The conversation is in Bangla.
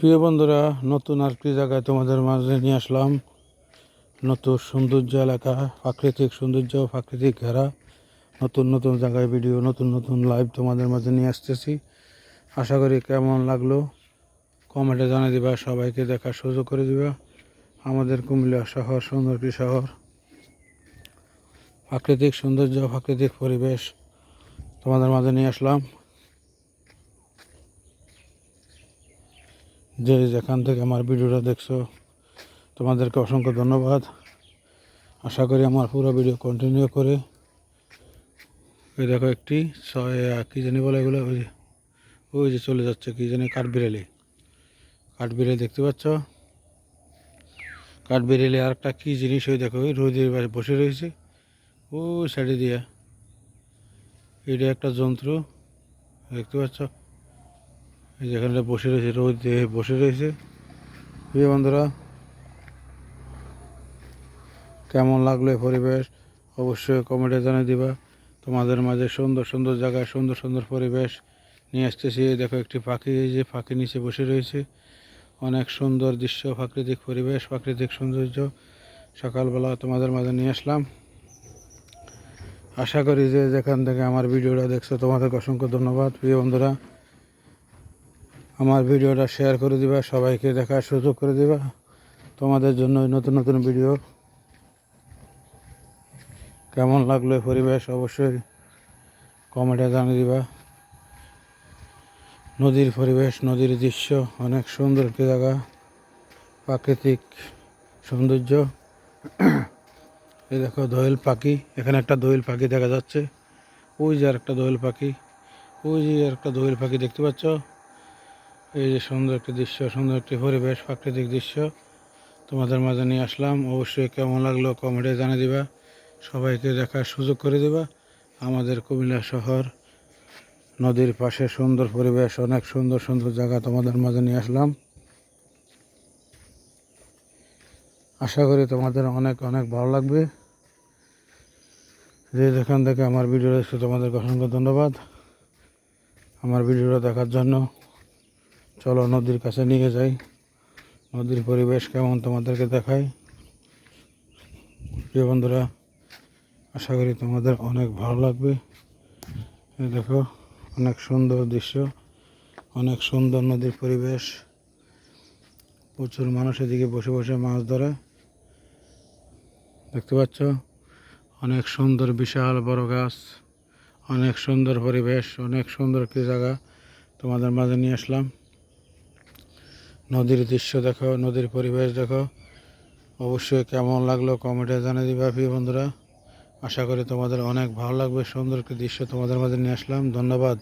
প্রিয় বন্ধুরা, নতুন আর কি জায়গায় তোমাদের মাঝে নিয়ে আসলাম। নতুন সৌন্দর্য এলাকা, প্রাকৃতিক সৌন্দর্য, প্রাকৃতিক ঘেরা। নতুন নতুন জায়গায় ভিডিও নতুন নতুন লাইভ তোমাদের মাঝে নিয়ে আসতেছি। আশা করি কেমন লাগল? কমেন্টে জানিয়ে দিবা, সবাইকে দেখার সুযোগ করে দিবা। আমাদের কুমিল্লা শহর সুন্দরী শহর। প্রাকৃতিক সৌন্দর্য, প্রাকৃতিক পরিবেশ তোমাদের মাঝে নিয়ে আসলাম। যে যেখান থেকে আমার ভিডিওটা দেখছ, তোমাদেরকে অসংখ্য ধন্যবাদ। আশা করি আমার পুরো ভিডিও কন্টিনিউ করে ওই দেখো একটি কী জানি বলে এগুলো, ওই যে- ওই যে চলে যাচ্ছে, কী জানি কাঠবিড়ালি কাঠবিড়ালি দেখতে পাচ্ছ? কাঠবিড়ালি আর একটা কী জিনিস, ওই দেখো, ওই রোদের বসে রয়েছে, ওই সাইডে দিয়ে। এটা একটা যন্ত্র, দেখতে পাচ্ছ? যেখানে বসে রয়েছে, রোদ দিয়ে বসে রয়েছে। প্রিয় বন্ধুরা, কেমন লাগল এই পরিবেশ? অবশ্যই কমেন্টে জানিয়ে দিবা। তোমাদের মাঝে সুন্দর সুন্দর জায়গায় সুন্দর সুন্দর পরিবেশ নিয়ে আসতেছি। দেখো একটি পাখি, এই যে পাখি নিচে বসে রয়েছে। অনেক সুন্দর দৃশ্য, প্রাকৃতিক পরিবেশ, প্রাকৃতিক সৌন্দর্য। সকালবেলা তোমাদের মাঝে নিয়ে আসলাম। আশা করি যে যেখান থেকে আমার ভিডিওটা দেখছ, তোমাদেরকে অসংখ্য ধন্যবাদ। প্রিয় বন্ধুরা আমার ভিডিওটা শেয়ার করে দিবা, সবাইকে দেখার সুযোগ করে দিবা। তোমাদের জন্য নতুন নতুন ভিডিও। কেমন লাগল পরিবেশ, অবশ্যই কমেন্টে জানিয়ে দিবা। নদীর পরিবেশ, নদীর দৃশ্য, অনেক সুন্দর একটি জায়গা। প্রাকৃতিক সৌন্দর্য। এই দেখো দোয়েল পাখি, এখানে একটা দোয়েল পাখি দেখা যাচ্ছে। ওই যে আর একটা দোয়েল পাখি, ওই যে আর একটা দোয়েল পাখি দেখতে পাচ্ছ? এই যে সুন্দর একটি দৃশ্য, সুন্দর একটি পরিবেশ, প্রাকৃতিক দৃশ্য তোমাদের মাঝে নিয়ে আসলাম। অবশ্যই কেমন লাগল কমেন্টে জানিয়ে দিবা, সবাইকে দেখার সুযোগ করে দিবা। আমাদের কুমিল্লা শহর, নদীর পাশে সুন্দর পরিবেশ, অনেক সুন্দর সুন্দর জায়গা তোমাদের মাঝে নিয়ে আসলাম। আশা করি তোমাদের অনেক অনেক ভালো লাগবে। যে যেখান থেকে আমার ভিডিও দেখছ, তোমাদেরকে অসংখ্য ধন্যবাদ। আমার ভিডিওটা দেখার জন্য চলো নদীর কাছে নিয়ে যাই। নদীর পরিবেশ কেমন তোমাদেরকে দেখাই। প্রিয় বন্ধুরা, আশা করি তোমাদের অনেক ভালো লাগবে। দেখো, অনেক সুন্দর দৃশ্য, অনেক সুন্দর নদীর পরিবেশ। প্রচুর মানুষ এদিকে বসে বসে মাছ ধরে। দেখতে পাচ্ছ? অনেক সুন্দর, বিশাল, বড় গাছ। অনেক সুন্দর পরিবেশ, অনেক সুন্দর একটি জায়গা তোমাদের মাঝে নিয়ে আসলাম। নদীর দৃশ্য দেখো, নদীর পরিবেশ দেখো। অবশ্যই কেমন লাগল কমেন্টে জানিয়ে দিবে প্রিয় বন্ধুরা। আশা করি তোমাদের অনেক ভালো লাগবে। সুন্দর একটি দৃশ্য তোমাদের মাঝে নিয়ে আসলাম। ধন্যবাদ।